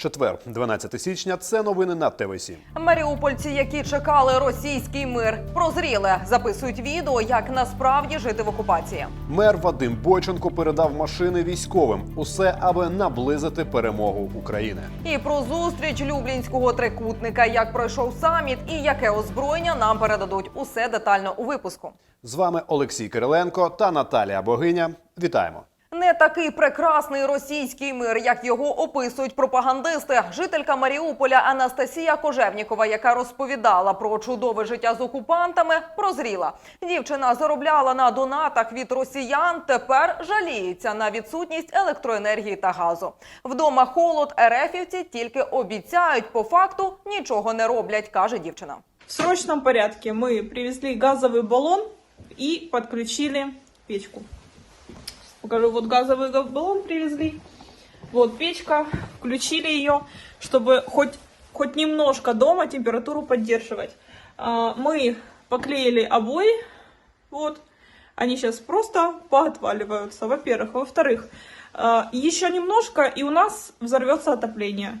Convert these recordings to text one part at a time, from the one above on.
Четвер, 12 січня. Це новини на ТВ7. Маріупольці, які чекали російський мир, прозріли, записують відео, як насправді жити в окупації. Мер Вадим Бойченко передав машини військовим. Усе аби наблизити перемогу України. І про зустріч Люблінського трикутника, як пройшов саміт і яке озброєння нам передадуть. Усе детально у випуску. З вами Олексій Кириленко та Наталія Богиня. Вітаємо. Не такий прекрасний російський мир, як його описують пропагандисти. Жителька Маріуполя Анастасія Кожевнікова, яка розповідала про чудове життя з окупантами, прозріла. Дівчина заробляла на донатах від росіян. Тепер жаліється на відсутність електроенергії та газу. Вдома холод ерефівці тільки обіцяють, по факту нічого не роблять, каже дівчина. В срочном порядке мы привезли газовый баллон и подключили печку. Покажу, вот газовый га- баллон привезли. Вот печка, включили ее, чтобы хоть, хоть немножко дома температуру поддерживать. А, Мы поклеили обои, вот, они сейчас просто поотваливаются, во-первых. Во-вторых, а, еще немножко, и у нас взорвется отопление.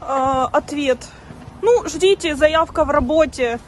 А, Ответ. Ну, ждите, заявка в работе.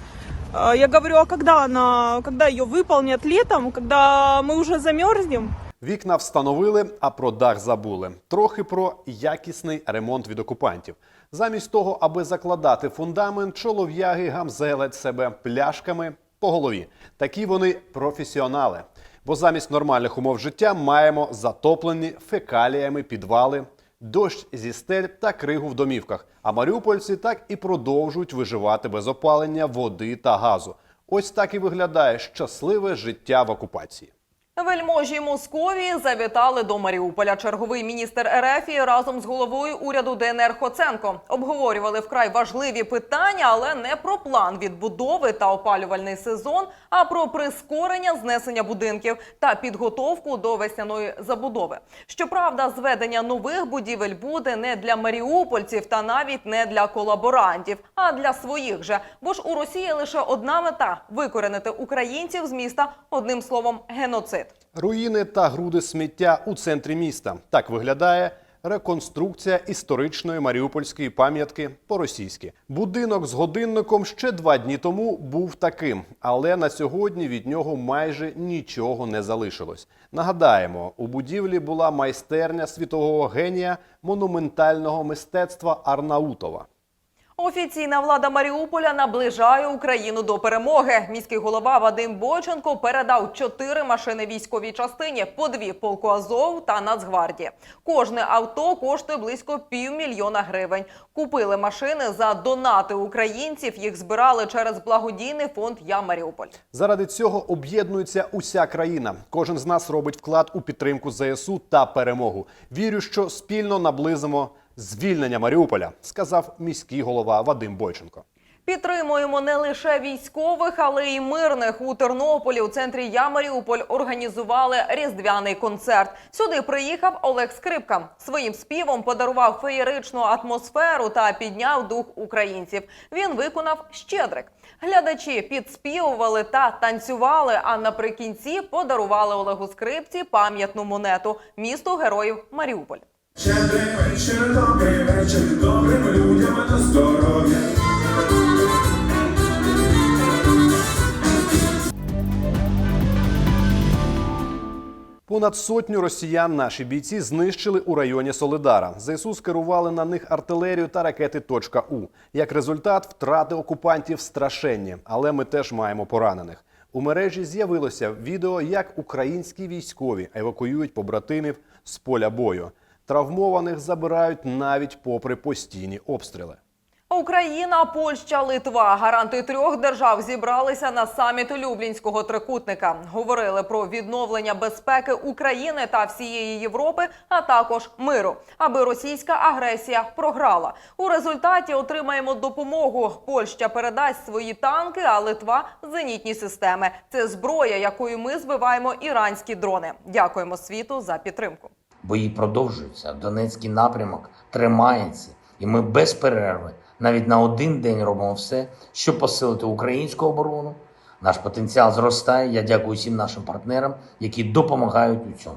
Я говорю, а когда она, когда ее выполнят летом, когда мы уже замерзнем? Вікна встановили, а про дах забули. Трохи про якісний ремонт від окупантів. Замість того, аби закладати фундамент, чолов'яги гамзелять себе пляшками по голові. Такі вони професіонали. Бо замість нормальних умов життя маємо затоплені фекаліями підвали, дощ зі стель та кригу в домівках. А маріупольці так і продовжують виживати без опалення, води та газу. Ось так і виглядає щасливе життя в окупації. Вельможі Московії завітали до Маріуполя. Черговий міністр РФ разом з головою уряду ДНР Хоценко обговорювали вкрай важливі питання, але не про план відбудови та опалювальний сезон, а про прискорення знесення будинків та підготовку до весняної забудови. Щоправда, зведення нових будівель буде не для маріупольців та навіть не для колаборантів, а для своїх же. Бо ж у Росії лише одна мета викоренити українців з міста одним словом геноцид. Руїни та груди сміття у центрі міста. Так виглядає реконструкція історичної маріупольської пам'ятки по-російськи. Будинок з годинником ще два дні тому був таким, але на сьогодні від нього майже нічого не залишилось. Нагадаємо, у будівлі була майстерня світового генія монументального мистецтва Арнаутова. Офіційна влада Маріуполя наближає Україну до перемоги. Міський голова Вадим Бойченко передав чотири машини військовій частині, по дві полку Азов та Нацгвардії. Кожне авто коштує близько півмільйона гривень. Купили машини за донати українців. Їх збирали через благодійний фонд Я Маріуполь. Заради цього об'єднується уся країна. Кожен з нас робить вклад у підтримку ЗСУ та перемогу. Вірю, що спільно наблизимо звільнення Маріуполя, сказав міський голова Вадим Бойченко. Підтримуємо не лише військових, але й мирних. У Тернополі у центрі Я Маріуполь організували різдвяний концерт. Сюди приїхав Олег Скрипка. Своїм співом подарував феєричну атмосферу та підняв дух українців. Він виконав щедрик. Глядачі підспівували та танцювали. А наприкінці подарували Олегу Скрипці пам'ятну монету місту героїв Маріуполь. Щедрий вечір, добрий вечір, добрим людям на здоров'я. Понад сотню росіян наші бійці знищили у районі Солидара. ЗСУ скерували на них артилерію та ракети «Точка У». Як результат, втрати окупантів страшенні, але ми теж маємо поранених. У мережі з'явилося відео, як українські військові евакуюють побратимів з поля бою. Травмованих забирають навіть попри постійні обстріли. Україна, Польща, Литва, гаранти трьох держав зібралися на саміт Люблінського трикутника. Говорили про відновлення безпеки України та всієї Європи, а також миру, аби російська агресія програла. У результаті отримаємо допомогу. Польща передасть свої танки, а Литва зенітні системи. Це зброя, якою ми збиваємо іранські дрони. Дякуємо світу за підтримку. Бої продовжуються, Донецький напрямок тримається, і ми без перерви навіть на один день робимо все, щоб посилити українську оборону. Наш потенціал зростає. Я дякую всім нашим партнерам, які допомагають у цьому.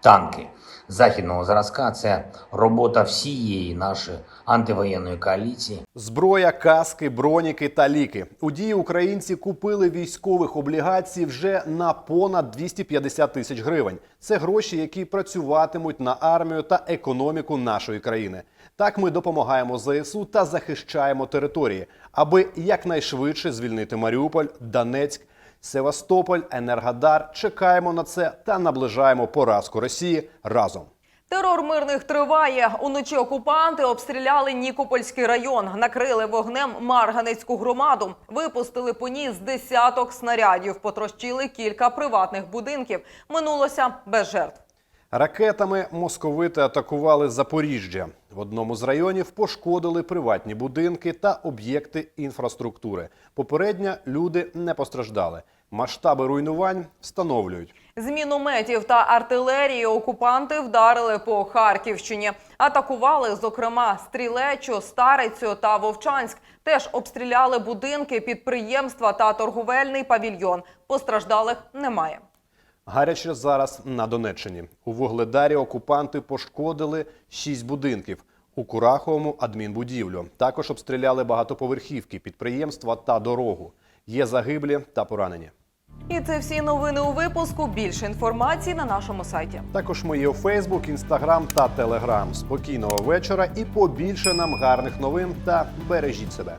Танки західного зразка. Це робота всієї нашої антивоєнної коаліції. Зброя, каски, броніки та ліки. У дії українці купили військових облігацій вже на понад 250 тисяч гривень. Це гроші, які працюватимуть на армію та економіку нашої країни. Так ми допомагаємо ЗСУ та захищаємо території, аби якнайшвидше звільнити Маріуполь, Донецьк, Севастополь, Енергодар. Чекаємо на це та наближаємо поразку Росії разом. Терор мирних триває. Уночі окупанти обстріляли Нікопольський район, накрили вогнем Марганецьку громаду, випустили по ній з десяток снарядів, потрощили кілька приватних будинків. Минулося без жертв. Ракетами московити атакували Запоріжжя. В одному з районів пошкодили приватні будинки та об'єкти інфраструктури. Попередньо люди не постраждали. Масштаби руйнувань встановлюють. З мінометів та артилерії окупанти вдарили по Харківщині. Атакували, зокрема, Стрілечу, Старицю та Вовчанськ. Теж обстріляли будинки, підприємства та торговельний павільйон. Постраждалих немає. Гаряче зараз на Донеччині. У Вугледарі окупанти пошкодили шість будинків. У Кураховому адмінбудівлю. Також обстріляли багатоповерхівки, підприємства та дорогу. Є загиблі та поранені. І це всі новини у випуску. Більше інформації на нашому сайті. Також ми є у Фейсбук, Інстаграм та Телеграм. Спокійного вечора і побільше нам гарних новин та бережіть себе.